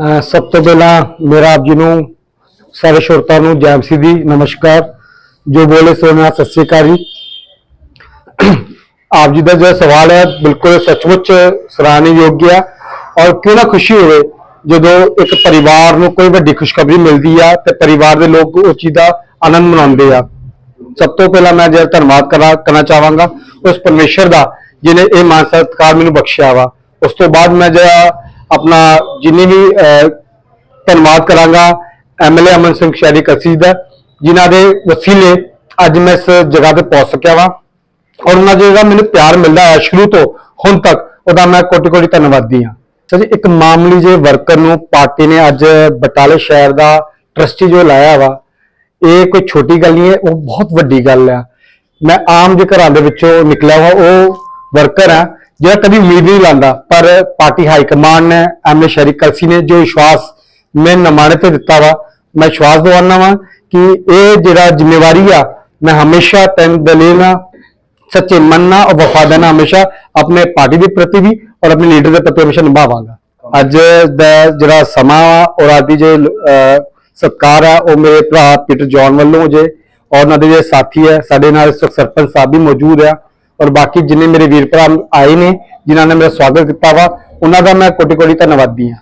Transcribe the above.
ਅਹ ਸਭ ਤੋਂ ਪਹਿਲਾਂ ਮੇਰਾ ਆਪ ਜੀ ਨੂੰ, ਸਾਰੇ ਸ਼ਰੋਤਾਂ ਨੂੰ ਜੈ ਦੀ ਨਮਸਕਾਰ। ਜੋ ਬੋਲੇ ਸੋ ਮੈਂ ਸਤਿ ਸ੍ਰੀ ਅਕਾਲ ਜੀ। ਆਪ ਜੀ ਦਾ ਜਿਹੜਾ ਸਵਾਲ ਹੈ, ਬਿਲਕੁਲ ਸੱਚਮੁੱਚ ਸਰਾਹਣੇ ਯੋਗ ਹੈ ਔਰ ਕਿਉਂ ਨਾ ਖੁਸ਼ੀ ਹੋਵੇ, ਜਦੋਂ ਇੱਕ ਪਰਿਵਾਰ ਨੂੰ ਕੋਈ ਵੱਡੀ ਖੁਸ਼ਖਬਰੀ ਮਿਲਦੀ ਆ ਤੇ ਪਰਿਵਾਰ ਦੇ ਲੋਕ ਉਸ ਚੀਜ਼ ਦਾ ਆਨੰਦ ਮਨਾਉਂਦੇ ਆ। ਸਭ ਤੋਂ ਪਹਿਲਾਂ ਮੈਂ ਜਿਹੜਾ ਧੰਨਵਾਦ ਕਰਾਂ, ਕਰਨਾ ਚਾਹਾਂਗਾ, ਉਸ ਪਰਮੇਸ਼ਰ ਦਾ ਜਿਨੇ ਇਹ ਮਾਨ ਸਤਿਕਾਰ ਮੈਨੂੰ ਬਖਸ਼ਿਆ ਵਾ। ਉਸ ਤੋਂ ਬਾਅਦ ਮੈਂ ਜਿਹੜਾ ਆਪਣਾ ਜਿੰਨੀ ਵੀ ਧੰਨਵਾਦ ਕਰਾਂਗਾ ਐਮਐਲਏ ਅਮਨ ਸਿੰਘ ਸ਼ਹਿਰੀ ਕਸੀ ਦਾ, ਜਿਨ੍ਹਾਂ ਦੇ ਵਸੀਲੇ ਅੱਜ ਮੈਂ ਇਸ ਜਗ੍ਹਾ ਤੇ ਪਹੁੰਚ ਸਕਿਆ ਵਾਂ। ਔਰ ਉਹਨਾਂ ਦਾ ਜਿਹੜਾ ਮੈਨੂੰ ਪਿਆਰ ਮਿਲਦਾ ਹੈ ਸ਼ੁਰੂ ਤੋਂ ਹੁਣ ਤੱਕ, ਉਹਦਾ ਮੈਂ ਕੋਟੀ ਕੋਟੀ ਧੰਨਵਾਦੀ ਹਾਂ। ਸਰ ਇੱਕ ਮਾਮੂਲੀ ਜਿਹੇ ਵਰਕਰ ਨੂੰ ਪਾਰਟੀ ਨੇ ਅੱਜ ਬਟਾਲੇ ਸ਼ਹਿਰ ਦਾ ਟਰਸਟੀ ਜੋ ਲਾਇਆ ਵਾ, ਇਹ ਕੋਈ ਛੋਟੀ ਗੱਲ ਨਹੀਂ ਹੈ, ਉਹ ਬਹੁਤ ਵੱਡੀ ਗੱਲ ਆ। ਮੈਂ ਆਮ ਜੇ ਘਰਾਂ ਦੇ ਵਿੱਚੋਂ ਨਿਕਲਿਆ ਹੋਇਆ ਉਹ ਵਰਕਰ ਹੈ ਜਿਹੜਾ ਕਦੀ ਉਮੀਦ ਨਹੀਂ ਲਾਂਦਾ ਪਰ ਪਾਰਟੀ ਹਾਈ ਕਮਾਂਡ ਨੇ ਐਮਏ ਸ਼ਰੀਕ ਕਲਸੀ ਨੇ ਜੋ ਵਿਸ਼ਵਾਸ ਮੈਂ ਨਮਾਣੇ ਤੇ ਦਿੱਤਾ ਵਾ ਮੈਂ ਵਿਸ਼ਵਾਸ ਦਿਵਾਉਣਾ ਵਾ ਕਿ ਇਹ ਜਿਹੜਾ ਜ਼ਿੰਮੇਵਾਰੀ ਆ ਮੈਂ ਹਮੇਸ਼ਾ ਤਨ ਦਲੇਨਾ ਸੱਚੇ ਮਨ ਨਾਲ ਔਰ ਵਫਾਦਾਰ ਨਾਲ ਹਮੇਸ਼ਾ ਆਪਣੇ ਪਾਰਟੀ ਦੇ ਪ੍ਰਤੀ ਵੀ ਔਰ ਆਪਣੇ ਲੀਡਰ ਦੇ ਪ੍ਰਤੀ ਹਮੇਸ਼ਾ ਨਿਭਾਵਾਂਗਾ। ਅੱਜ ਦਾ ਜਿਹੜਾ ਸਮਾਂ ਵਾ ਔਰ ਅੱਜ ਦੀ ਜੋ ਅਹ, ਸਤਿਕਾਰ ਆ ਉਹ ਮੇਰੇ ਭਰਾ ਪੀਟਰ ਜੌਨ ਵੱਲੋਂ ਜੇ ਔਰ ਉਹਨਾਂ ਦੇ ਜਿਹੜੇ ਸਾਥੀ ਹੈ ਸਾਡੇ ਨਾਲ ਸਰਪੰਚ ਸਾਹਿਬ ਵੀ ਮੌਜੂਦ ਆ ਔਰ ਬਾਕੀ ਜਿੰਨੇ ਮੇਰੇ ਵੀਰ ਭਰਾ ਆਏ ਨੇ, ਜਿਨ੍ਹਾਂ ਨੇ ਮੇਰਾ ਸਵਾਗਤ ਕੀਤਾ ਵਾ, ਉਹਨਾਂ ਦਾ ਮੈਂ ਕੋਟੀ ਕੋਟੀ ਧੰਨਵਾਦੀ ਹਾਂ।